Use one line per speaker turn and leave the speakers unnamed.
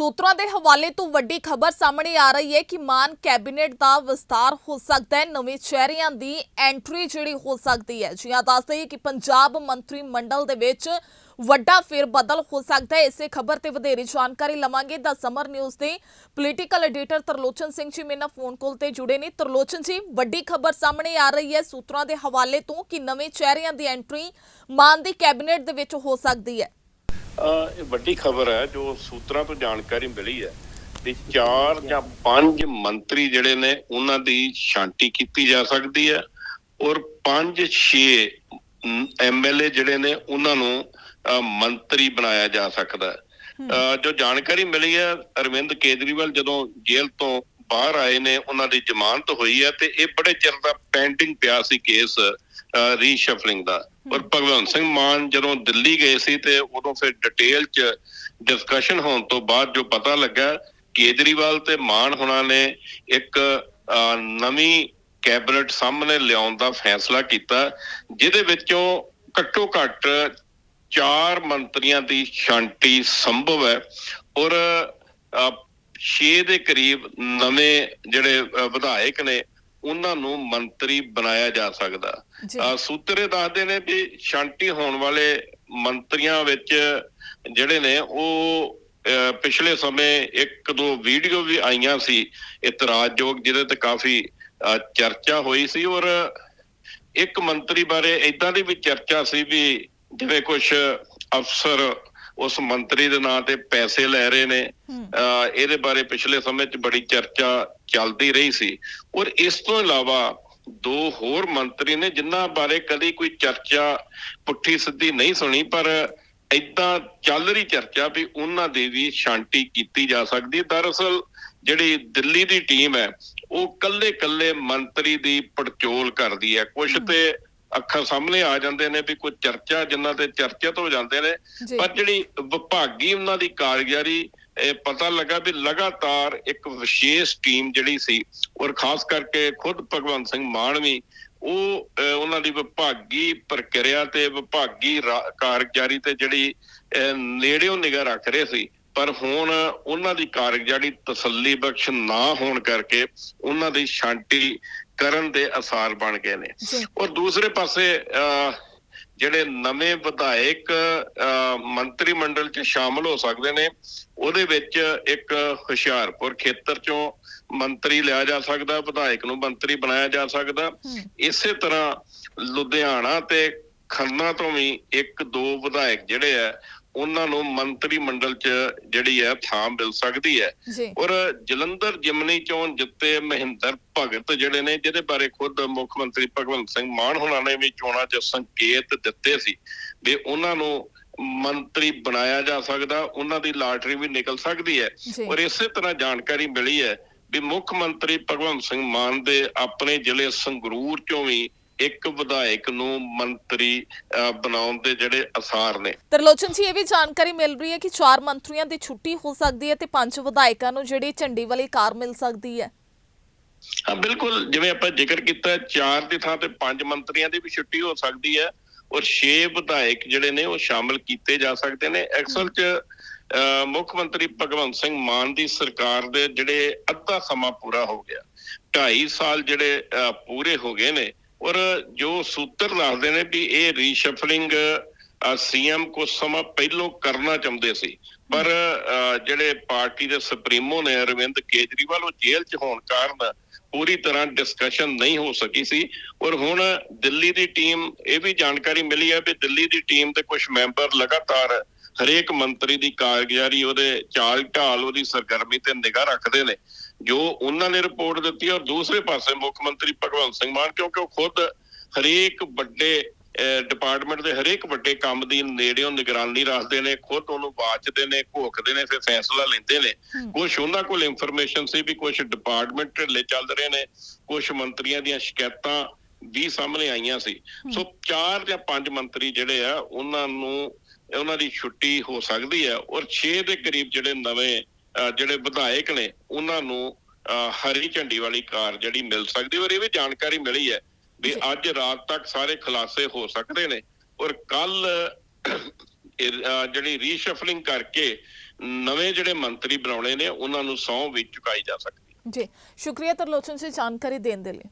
ਸੂਤਰਾਂ ਦੇ ਹਵਾਲੇ ਤੋਂ ਵੱਡੀ ਖਬਰ ਸਾਹਮਣੇ ਆ ਰਹੀ ਹੈ ਕਿ ਮਾਨ ਕੈਬਨਿਟ ਦਾ ਵਿਸਤਾਰ ਹੋ ਸਕਦਾ ਹੈ। ਨਵੇਂ ਚਿਹਰਿਆਂ ਦੀ ਐਂਟਰੀ ਜਿਹੜੀ ਹੋ ਸਕਦੀ ਹੈ। ਜੀ ਹਾਂ, ਦੱਸ ਦਈਏ ਕਿ ਪੰਜਾਬ ਮੰਤਰੀ ਮੰਡਲ ਦੇ ਵਿੱਚ ਵੱਡਾ ਫੇਰ ਬਦਲ ਹੋ ਸਕਦਾ ਹੈ। ਇਸੇ ਖਬਰ ਤੇ ਵਧੇਰੇ ਜਾਣਕਾਰੀ ਲਵਾਂਗੇ। ਦਾ ਸਮਰ ਨਿਊਜ਼ ਦੇ ਪੋਲੀਟੀਕਲ ਐਡੀਟਰ ਤਰਲੋਚਨ ਸਿੰਘ ਜੀ ਮੇਰੇ ਨਾਲ ਫੋਨ ਕਾਲ ਤੇ ਜੁੜੇ ਨੇ। ਤਰਲੋਚਨ ਜੀ, ਵੱਡੀ ਖਬਰ ਸਾਹਮਣੇ ਆ ਰਹੀ ਹੈ ਸੂਤਰਾਂ ਦੇ ਹਵਾਲੇ ਤੋਂ ਕਿ ਨਵੇਂ ਚਿਹਰਿਆਂ ਦੀ ਐਂਟਰੀ ਮਾਨ ਦੀ ਕੈਬਨਿਟ ਦੇ ਵਿੱਚ ਹੋ ਸਕਦੀ ਹੈ।
ਇਹ ਵੱਡੀ ਖਬਰ ਹੈ ਜੋ ਸੂਤਰਾਂ ਤੋਂ ਜਾਣਕਾਰੀ ਮਿਲੀ ਹੈ ਵੀ ਚਾਰ ਜਾਂ ਪੰਜ ਮੰਤਰੀ ਜਿਹੜੇ ਨੇ ਉਹਨਾਂ ਦੀ ਸ਼ਾਂਤੀ ਕੀਤੀ ਜਾ ਸਕਦੀ ਹੈ ਔਰ ਪੰਜ ਛੇ ਐਮਐਲਏ ਜਿਹੜੇ ਨੇ ਉਹਨਾਂ ਨੂੰ ਮੰਤਰੀ ਬਣਾਇਆ ਜਾ ਸਕਦਾ ਹੈ। ਜੋ ਜਾਣਕਾਰੀ ਮਿਲੀ ਹੈ ਅਰਵਿੰਦ ਕੇਜਰੀਵਾਲ ਜਦੋਂ ਜੇਲ੍ਹ ਤੋਂ ਬਾਹਰ ਆਏ ਨੇ ਉਹਨਾਂ ਦੀ ਜ਼ਮਾਨਤ ਹੋਈ ਹੈ ਤੇ ਇਹ ਬੜੇ ਚਿਰ ਦਾ ਪੈਂਡਿੰਗ ਪਿਆ ਸੀ ਕੇਸ ਰੀਸ਼ਫਲਿੰਗ ਦਾ। ਔਰ ਭਗਵੰਤ ਸਿੰਘ ਮਾਨ ਜਦੋਂ ਦਿੱਲੀ ਗਏ ਸੀ ਤੇ ਉਦੋਂ ਫਿਰ ਡਿਟੇਲ ਚ ਡਿਸਕਸ਼ਨ ਹੋਣ ਤੋਂ ਬਾਅਦ ਜੋ ਪਤਾ ਲੱਗਾ ਕੇਜਰੀਵਾਲ ਤੇ ਮਾਨ ਹੁਣਾਂ ਨੇ ਇੱਕ ਨਵੀਂ ਕੈਬਨਿਟ ਸਾਹਮਣੇ ਲਿਆਉਣ ਦਾ ਫੈਸਲਾ ਕੀਤਾ ਜਿਹਦੇ ਵਿੱਚੋਂ ਘੱਟੋ ਘੱਟ ਚਾਰ ਮੰਤਰੀਆਂ ਦੀ ਸ਼ਾਂਤੀ ਸੰਭਵ ਹੈ ਔਰ ਅਹ, ਛੇ ਦੇ ਕਰੀਬ ਨਵੇਂ ਜਿਹੜੇ ਵਿਧਾਇਕ ਨੇ ਉਹਨਾਂ ਨੂੰ ਮੰਤਰੀ ਬਣਾਇਆ ਜਾ ਸਕਦਾ। ਸੂਤਰੇ ਦੱਸਦੇ ਨੇ ਵੀ ਸ਼ਾਂਤੀ ਹੋਣ ਵਾਲੇ ਮੰਤਰੀਆਂ ਵਿੱਚ ਜਿਹੜੇ ਨੇ ਉਹ ਪਿਛਲੇ ਸਮੇਂ ਇੱਕ ਦੋ ਵੀਡੀਓ ਵੀ ਆਈਆਂ ਸੀ ਇਤਰਾਜ਼ਯੋਗ ਜਿਹਦੇ ਤੇ ਕਾਫੀ ਚਰਚਾ ਹੋਈ ਸੀ ਔਰ ਇੱਕ ਮੰਤਰੀ ਬਾਰੇ ਇਦਾਂ ਦੀ ਵੀ ਚਰਚਾ ਸੀ ਵੀ ਜਿਵੇਂ ਕੁਝ ਅਫਸਰ ਉਸ ਮੰਤਰੀ ਦੇ ਨਾਂ ਤੇ ਪੈਸੇ ਲੈ ਰਹੇ ਨੇ। ਇਹਦੇ ਬਾਰੇ ਪਿਛਲੇ ਸਮੇਂ 'ਚ ਬੜੀ ਚਰਚਾ ਚੱਲਦੀ ਰਹੀ ਸੀ। ਔਰ ਇਸ ਤੋਂ ਇਲਾਵਾ ਦੋ ਹੋਰ ਮੰਤਰੀ ਨੇ ਜਿਨ੍ਹਾਂ ਬਾਰੇ ਕਦੀ ਕੋਈ ਚਰਚਾ ਪੁੱਠੀ ਸਿੱਧੀ ਨਹੀਂ ਸੁਣੀ ਪਰ ਇਦਾਂ ਚੱਲ ਰਹੀ ਚਰਚਾ ਵੀ ਉਹਨਾਂ ਦੀ ਵੀ ਸ਼ਾਂਤੀ ਕੀਤੀ ਜਾ ਸਕਦੀ ਹੈ। ਦਰਅਸਲ ਜਿਹੜੀ ਦਿੱਲੀ ਦੀ ਟੀਮ ਹੈ ਉਹ ਕੱਲੇ-ਕੱਲੇ ਮੰਤਰੀ ਦੀ ਪੜਚੋਲ ਕਰਦੀ ਹੈ। ਕੁਝ। ਤੇ ਅੱਖਾਂ ਸਾਹਮਣੇ ਆ ਜਾਂਦੇ ਨੇ ਵੀ ਕੋਈ ਚਰਚਾ ਜਿਨ੍ਹਾਂ ਤੇ ਚਰਚਿਤ ਹੋ ਜਾਂਦੇ ਨੇ। ਪਰ ਜਿਹੜੀ ਵਿਭਾਗੀ ਉਹਨਾਂ ਦੀ ਕਾਰਗੁਜ਼ਾਰੀ ਇਹ ਪਤਾ ਲੱਗਾ ਵੀ ਲਗਾਤਾਰ ਇੱਕ ਵਿਸ਼ੇਸ਼ ਟੀਮ ਜਿਹੜੀ ਸੀ ਔਰ ਖਾਸ ਕਰਕੇ ਖੁਦ ਭਗਵੰਤ ਸਿੰਘ ਮਾਨ ਵੀ ਉਹ ਉਹਨਾਂ ਦੀ ਵਿਭਾਗੀ ਪ੍ਰਕਿਰਿਆ ਤੇ ਵਿਭਾਗੀ ਕਾਰਗੁਜ਼ਾਰੀ ਤੇ ਜਿਹੜੀ ਨੇੜਿਓਂ ਨਿਗਾਹ ਰੱਖ ਰਹੇ ਸੀ। ਪਰ ਹੁਣ ਉਹਨਾਂ ਦੀ ਕਾਰਗੁਜ਼ਾਰੀ ਤਸੱਲੀ ਬਖਸ਼ ਨਾ ਹੋਣ ਕਰਕੇ ਉਹਨਾਂ ਦੀ ਸ਼ਾਂਤੀ ਕਰਨ ਦੇ ਅਸਾਰ ਬਣ ਗਏ ਨੇ। ਔਰ ਦੂਸਰੇ ਪਾਸੇ ਜਿਹੜੇ ਨਵੇਂ ਵਿਧਾਇਕ ਮੰਤਰੀ ਮੰਡਲ 'ਚ ਸ਼ਾਮਲ ਹੋ ਸਕਦੇ ਨੇ ਉਹਦੇ ਵਿੱਚ ਇੱਕ ਹੁਸ਼ਿਆਰਪੁਰ ਖੇਤਰ 'ਚੋਂ ਮੰਤਰੀ ਲਿਆ ਜਾ ਸਕਦਾ ਵਿਧਾਇਕ ਨੂੰ ਮੰਤਰੀ ਬਣਾਇਆ ਜਾ ਸਕਦਾ। ਇਸੇ ਤਰ੍ਹਾਂ ਲੁਧਿਆਣਾ ਤੇ ਖੰਨਾ ਤੋਂ ਵੀ ਇੱਕ ਦੋ ਵਿਧਾਇਕ ਜਿਹੜੇ ਆ ਉਹਨਾਂ ਨੂੰ ਮੰਤਰੀ ਮੰਡਲ 'ਚ ਜਿਹੜੀ ਹੈ ਥਾਂ ਮਿਲ ਸਕਦੀ ਹੈ। ਔਰ ਜਲੰਧਰ ਜਿਮਨੀ ਚੋਣ ਜਿੱਤੇ ਮਹਿੰਦਰ ਭਗਤ ਜਿਹੜੇ ਨੇ ਜਿਹਦੇ ਬਾਰੇ ਖੁਦ ਮੁੱਖ ਮੰਤਰੀ ਭਗਵੰਤ ਸਿੰਘ ਮਾਨ ਹੁਣਾਂ ਨੇ ਵੀ ਚੋਣਾਂ 'ਚ ਸੰਕੇਤ ਦਿੱਤੇ ਸੀ ਵੀ ਉਹਨਾਂ ਨੂੰ ਮੰਤਰੀ ਬਣਾਇਆ ਜਾ ਸਕਦਾ ਉਹਨਾਂ ਦੀ ਲਾਟਰੀ ਵੀ ਨਿਕਲ ਸਕਦੀ ਹੈ। ਔਰ ਇਸੇ ਤਰ੍ਹਾਂ ਜਾਣਕਾਰੀ ਮਿਲੀ ਹੈ ਵੀ ਮੁੱਖ ਮੰਤਰੀ ਭਗਵੰਤ ਸਿੰਘ ਮਾਨ ਦੇ ਆਪਣੇ ਜ਼ਿਲ੍ਹੇ ਸੰਗਰੂਰ ਚੋਂ ਵੀ ਇੱਕ ਵਿਧਾਇਕ ਨੂੰ ਮੰਤਰੀ ਬਣਾਉਣ ਦੇ ਜਿਹੜੇ ਅਸਾਰ ਨੇ।
ਤਰਲੋਚਨ ਜੀ ਇਹ ਵੀ ਜਾਣਕਾਰੀ ਮਿਲ ਰਹੀ ਹੈ ਕਿ ਚਾਰ ਮੰਤਰੀਆਂ ਦੀ ਛੁੱਟੀ ਹੋ ਸਕਦੀ ਹੈ ਤੇ ਪੰਜ ਵਿਧਾਇਕਾਂ ਨੂੰ ਜਿਹੜੀ ਝੰਡੀ ਵਾਲੀ ਕਾਰ ਮਿਲ ਸਕਦੀ ਹੈ।
ਹਾਂ ਬਿਲਕੁਲ। ਜਿਵੇਂ ਆਪਾਂ ਜ਼ਿਕਰ ਕੀਤਾ ਚਾਰ ਦੀ ਥਾਂ ਤੇ ਪੰਜ ਮੰਤਰੀਆਂ ਦੀ ਵੀ ਛੁੱਟੀ ਹੋ ਸਕਦੀ ਹੈ ਔਰ 6 ਵਿਧਾਇਕ ਜਿਹੜੇ ਨੇ ਉਹ ਸ਼ਾਮਲ ਕੀਤੇ ਜਾ ਸਕਦੇ ਨੇ। ਐਕਸਲ ਚ ਮੁੱਖ ਮੰਤਰੀ ਭਗਵੰਤ ਸਿੰਘ ਮਾਨ ਦੀ ਸਰਕਾਰ ਦੇ ਜਿਹੜੇ ਅੱਧਾ ਸਮਾਂ ਪੂਰਾ ਹੋ ਗਿਆ। 2.5 ਸਾਲ ਜਿਹੜੇ ਪੂਰੇ ਹੋ ਗਏ ਨੇ ਔਰ ਜੋ ਸੂਤਰ ਦੱਸਦੇ ਨੇ ਵੀ ਇਹ ਰੀਸ਼ਫਲਿੰਗ ਸੀਐਮ ਕੁਝ ਸਮਾਂ ਪਹਿਲਾਂ ਕਰਨਾ ਚਾਹੁੰਦੇ ਸੀ। ਪਰ ਅਹ, ਜਿਹੜੇ ਪਾਰਟੀ ਦੇ ਸੁਪਰੀਮੋ ਨੇ ਅਰਵਿੰਦ ਕੇਜਰੀਵਾਲ ਉਹ ਜੇਲ੍ਹ 'ਚ ਹੋਣ ਕਾਰਨ ਪੂਰੀ ਤਰ੍ਹਾਂ ਡਿਸਕਸ਼ਨ ਨਹੀਂ ਹੋ ਸਕੀ ਸੀ। ਔਰ ਹੁਣ ਦਿੱਲੀ ਦੀ ਟੀਮ ਇਹ ਵੀ ਜਾਣਕਾਰੀ ਮਿਲੀ ਹੈ ਵੀ ਦਿੱਲੀ ਦੀ ਟੀਮ ਦੇ ਕੁਝ ਮੈਂਬਰ ਲਗਾਤਾਰ ਹਰੇਕ ਮੰਤਰੀ ਦੀ ਕਾਰਗੁਜ਼ਾਰੀ ਉਹਦੇ ਚਾਲ ਢਾਲ ਉਹਦੀ ਸਰਗਰਮੀ ਤੇ ਨਿਗਾਹ ਰੱਖਦੇ ਨੇ। ਜੋ ਉਹਨਾਂ ਨੇ ਰਿਪੋਰਟ ਦਿੱਤੀ ਔਰ ਦੂਸਰੇ ਪਾਸੇ ਮੁੱਖ ਮੰਤਰੀ ਭਗਵੰਤ ਸਿੰਘ ਮਾਨ ਕਿਉਂਕਿ ਉਹ ਖੁਦ ਹਰੇਕ ਵੱਡੇ ਡਿਪਾਰਟਮੈਂਟ ਦੇ ਹਰੇਕ ਵੱਡੇ ਕੰਮ ਦੀ ਨੇੜਿਓਂ ਨਿਗਰਾਨੀ ਰੱਖਦੇ ਨੇ ਖੁਦ ਉਹਨੂੰ ਬਾਚਦੇ ਨੇ ਘੋਖਦੇ ਨੇ ਫਿਰ ਫੈਸਲਾ ਲੈਂਦੇ ਨੇ। ਕੁਝ ਉਹਨਾਂ ਕੋਲ ਇਨਫੋਰਮੇਸ਼ਨ ਸੀ ਵੀ ਕੁਝ ਡਿਪਾਰਟਮੈਂਟ ਢਿੱਲੇ ਚੱਲ ਰਹੇ ਨੇ ਕੁਝ ਮੰਤਰੀਆਂ ਦੀਆਂ ਸ਼ਿਕਾਇਤਾਂ ਵੀ ਸਾਹਮਣੇ ਆਈਆਂ ਸੀ। ਸੋ ਚਾਰ ਜਾਂ ਪੰਜ ਮੰਤਰੀ ਜਿਹੜੇ ਆ ਉਹਨਾਂ ਨੂੰ ਉਹਨਾਂ ਦੀ ਛੁੱਟੀ ਹੋ ਸਕਦੀ ਹੈ ਔਰ 6 ਦੇ ਕਰੀਬ ਜਿਹੜੇ ਨਵੇਂ ਜਿਹੜੇ ਵਿਧਾਇਕ ਨੇ ਉਹਨਾਂ ਨੂੰ ਹਰੀ ਝੰਡੀ ਵਾਲੀ ਕਾਰ ਜਿਹੜੀ ਮਿਲ ਸਕਦੀ ਔਰ ਇਹ ਵੀ ਜਾਣਕਾਰੀ ਮਿਲੀ ਹੈ ਵੀ। ਅੱਜ ਰਾਤ ਤੱਕ ਸਾਰੇ ਖੁਲਾਸੇ ਹੋ ਸਕਦੇ ਨੇ ਔਰ ਕੱਲ ਜਿਹੜੀ ਰੀਸ਼ਫਲਿੰਗ ਕਰਕੇ ਨਵੇਂ ਜਿਹੜੇ ਮੰਤਰੀ ਬਣਾਉਣੇ ਨੇ ਉਹਨਾਂ ਨੂੰ ਸਹੁੰ ਵੀ ਚੁਕਾਈ ਜਾ ਸਕਦੀ ਹੈ।
ਜੀ। ਸ਼ੁਕਰੀਆ ਤਰਲੋਚਨ ਜੀ ਜਾਣਕਾਰੀ ਦੇਣ ਦੇ ਲਈ।